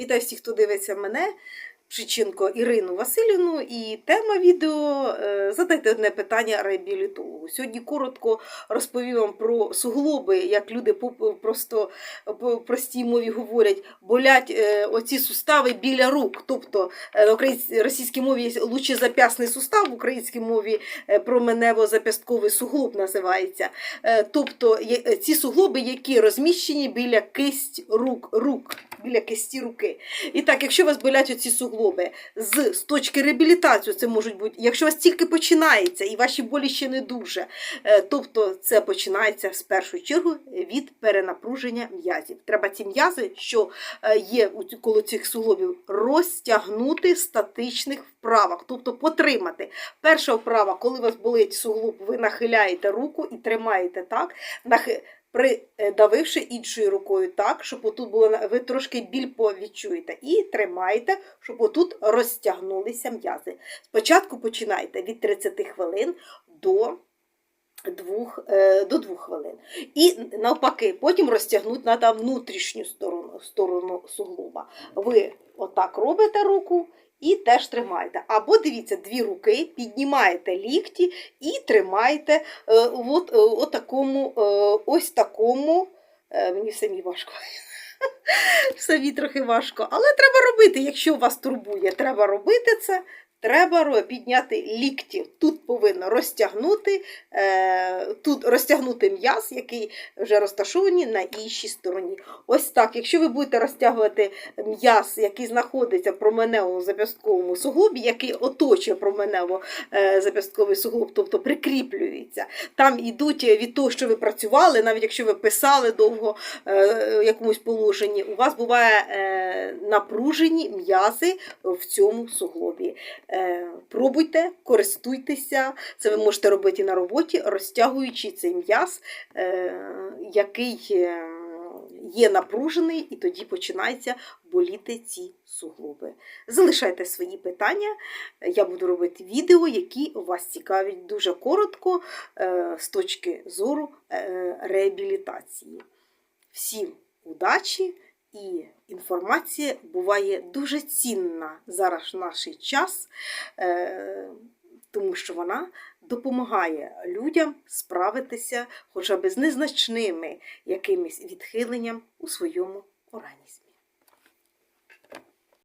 Вітаю всіх, хто дивиться мене, Пшиченко Ірину Васильівну. І тема відео е, задайте одне питання реабілітологу. Сьогодні коротко розповім вам про суглоби, як люди просто по простій мові говорять, болять е, оці сустави біля рук. Тобто е, українсь- російській мові є лучезап'ясний сустав, в українській мові е, променево-зап'ястковий суглоб називається. Е, Тобто е, ці суглоби, які розміщені біля кисть рук, рук, біля кисті руки. І так, якщо вас болять оці суглоби з, з точки реабілітації, це можуть бути, якщо у вас тільки починається і ваші болі ще не дуже, е, тобто це починається з першої чергу від перенапруження м'язів. Треба ці м'язи, що е, є коло цих суглобів, розтягнути в статичних вправах, тобто потримати. Перша вправа, коли у вас болить суглоб, ви нахиляєте руку і тримаєте так, нахи- придавивши іншою рукою так, щоб отут було ви трошки біль відчуєте. І тримаєте, щоб отут розтягнулися м'язи. Спочатку починайте від 30 хвилин до. Двох, е, до двох хвилин. І навпаки, потім розтягнути треба внутрішню сторону, сторону суглоба. Ви отак робите руку і теж тримаєте. Або дивіться, дві руки, піднімаєте лікті і тримаєте е, от, е, от такому, е, ось такому. Мені самі важко. Самі трохи важко. Але треба робити, якщо вас турбує, треба робити це. Треба підняти лікті. Тут повинно розтягнути, е, тут розтягнути м'яз, який вже розташований на іншій стороні. Ось так. Якщо ви будете розтягувати м'яз, який знаходиться в променевому зап'ястковому суглобі, який оточує променево е, зап'ястковий суглоб, тобто прикріплюється, там ідуть від того, що ви працювали, навіть якщо ви писали довго е, якомусь положенні, у вас буває напружені м'язи в цьому суглобі. Е, Пробуйте, користуйтеся. Це ви можете робити на роботі, розтягуючи цей м'яз, е, який е, є напружений, і тоді починаються боліти ці суглоби. Залишайте свої питання. Я буду робити відео, які вас цікавлять дуже коротко з точки зору реабілітації. Всім удачі! І інформація буває дуже цінна зараз в наш час, е, тому що вона допомагає людям справитися хоча б з незначними якимись відхиленням у своєму організмі.